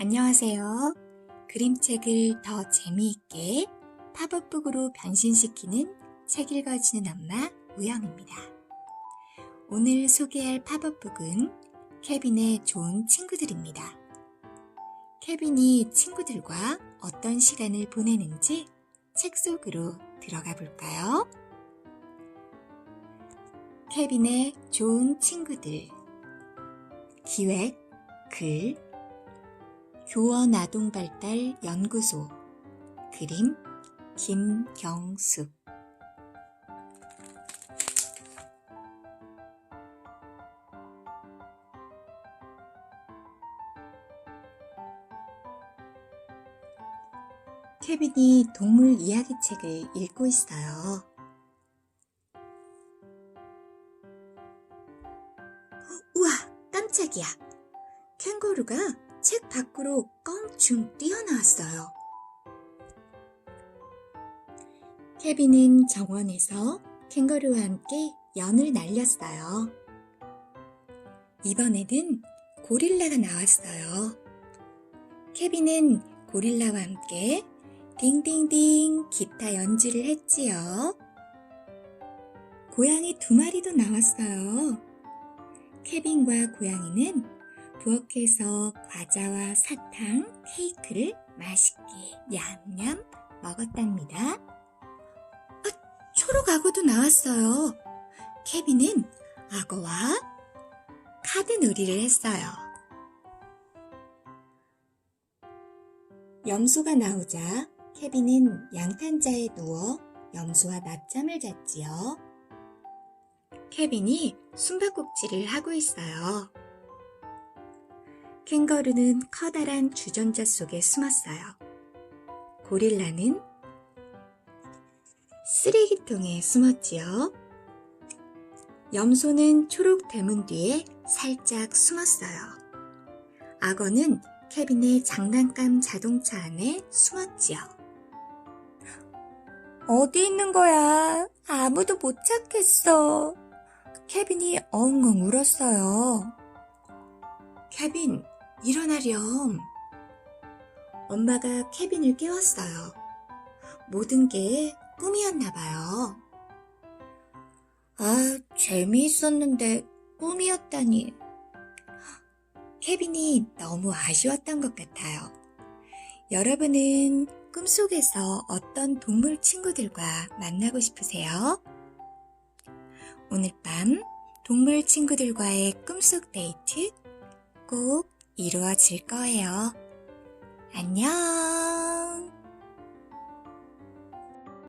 안녕하세요. 그림책을 더 재미있게 팝업북으로 변신시키는 책 읽어주는 엄마 우영입니다. 오늘 소개할 팝업북은 케빈의 좋은 친구들입니다. 케빈이 친구들과 어떤 시간을 보내는지 책 속으로 들어가 볼까요? 케빈의 좋은 친구들 기획, 글, 교원 아동 발달 연구소 그림 김경숙 케빈이 동물 이야기책을 읽고 있어요. 우와, 깜짝이야. 캥거루가 책 밖으로 껑충 뛰어나왔어요. 케빈은 정원에서 캥거루와 함께 연을 날렸어요. 이번에는 고릴라가 나왔어요. 케빈은 고릴라와 함께 딩딩딩 기타 연주를 했지요. 고양이 두 마리도 나왔어요. 케빈과 고양이는 부엌에서 과자와 사탕, 케이크를 맛있게 냠냠 먹었답니다. 아, 초록 악어도 나왔어요. 케빈은 악어와 카드 놀이를 했어요. 염소가 나오자 케빈은 양탄자에 누워 염소와 낮잠을 잤지요. 케빈이 숨바꼭질을 하고 있어요. 캥거루는 커다란 주전자 속에 숨었어요. 고릴라는 쓰레기통에 숨었지요. 염소는 초록 대문 뒤에 살짝 숨었어요. 악어는 케빈의 장난감 자동차 안에 숨었지요. 어디 있는 거야? 아무도 못 찾겠어. 케빈이 엉엉 울었어요. 케빈, 일어나렴. 엄마가 케빈을 깨웠어요. 모든 게 꿈이었나 봐요. 아, 재미있었는데 꿈이었다니. 케빈이 너무 아쉬웠던 것 같아요. 여러분은 꿈속에서 어떤 동물 친구들과 만나고 싶으세요? 오늘 밤 동물 친구들과의 꿈속 데이트 꼭 이루어질 거예요. 안녕!